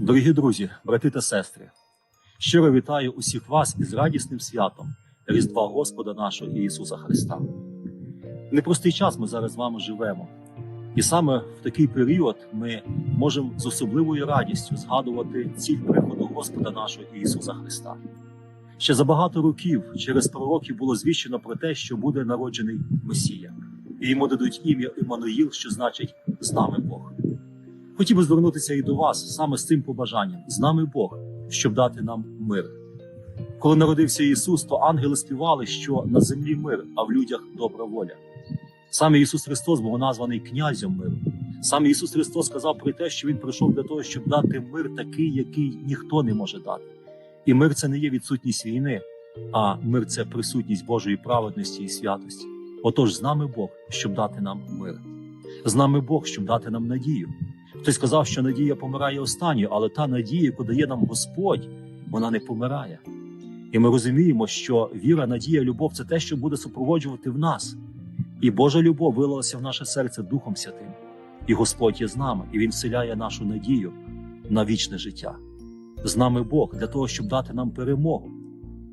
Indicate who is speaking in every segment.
Speaker 1: Дорогі друзі, брати та сестри, щиро вітаю усіх вас із радісним святом Різдва Господа нашого Ісуса Христа. Непростий час ми зараз з вами живемо, і саме в такий період ми можемо з особливою радістю згадувати ціль приходу Господа нашого Ісуса Христа. Ще за багато років через пророків було звіщено про те, що буде народжений Месія, і йому дадуть ім'я Іммануїл, що значить з нами Бог. Хотів би звернутися і до вас саме з цим побажанням з нами Бог, щоб дати нам мир. Коли народився Ісус, то ангели співали, що на землі мир, а в людях добра воля. Саме Ісус Христос був названий князем миру. Саме Ісус Христос сказав про те, що Він прийшов для того, щоб дати мир такий, який ніхто не може дати. І мир це не є відсутність війни, а мир це присутність Божої праведності і святості. Отож, з нами Бог, щоб дати нам мир. З нами Бог, щоб дати нам надію. Хтось сказав, що надія помирає останньою, але та надія, яку дає нам Господь, вона не помирає. І ми розуміємо, що віра, надія, любов це те, що буде супроводжувати в нас. І Божа любов вилилася в наше серце Духом Святим. І Господь є з нами, і Він вселяє нашу надію на вічне життя. З нами Бог для того, щоб дати нам перемогу.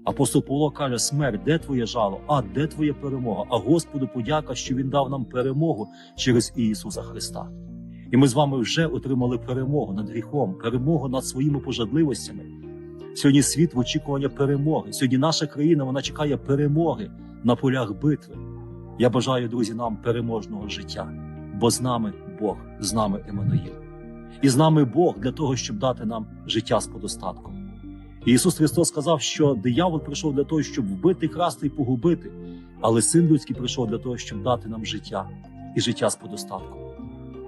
Speaker 1: Апостол Павло каже: смерть, де твоє жало? А де твоя перемога? А Господу подяка, що Він дав нам перемогу через Ісуса Христа. І ми з вами вже отримали перемогу над гріхом, перемогу над своїми пожадливостями. Сьогодні світ в очікуванні перемоги. Сьогодні наша країна вона чекає перемоги на полях битви. Я бажаю, друзі, нам переможного життя, бо з нами Бог, з нами Еммануїл. І з нами Бог для того, щоб дати нам життя з подостатком. І Ісус Христос сказав, що диявол прийшов для того, щоб вбити, красти і погубити, але син людський прийшов для того, щоб дати нам життя і життя з подостатком.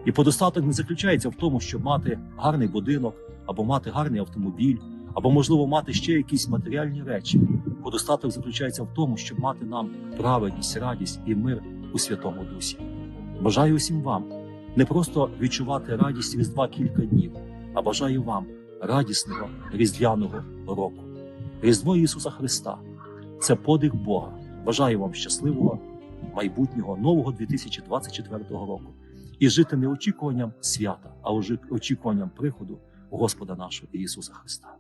Speaker 1: І подостаток не заключається в тому, щоб мати гарний будинок, або мати гарний автомобіль, або, можливо, мати ще якісь матеріальні речі. Подостаток заключається в тому, щоб мати нам праведність, радість і мир у Святому Дусі. Бажаю усім вам не просто відчувати радість Різдва кілька днів, а бажаю вам радісного різдвяного року. Різдво Ісуса Христа це подих Бога. Бажаю вам щасливого майбутнього нового 2024 року і жити не очікуванням свята, а очікуванням приходу Господа нашого Ісуса Христа.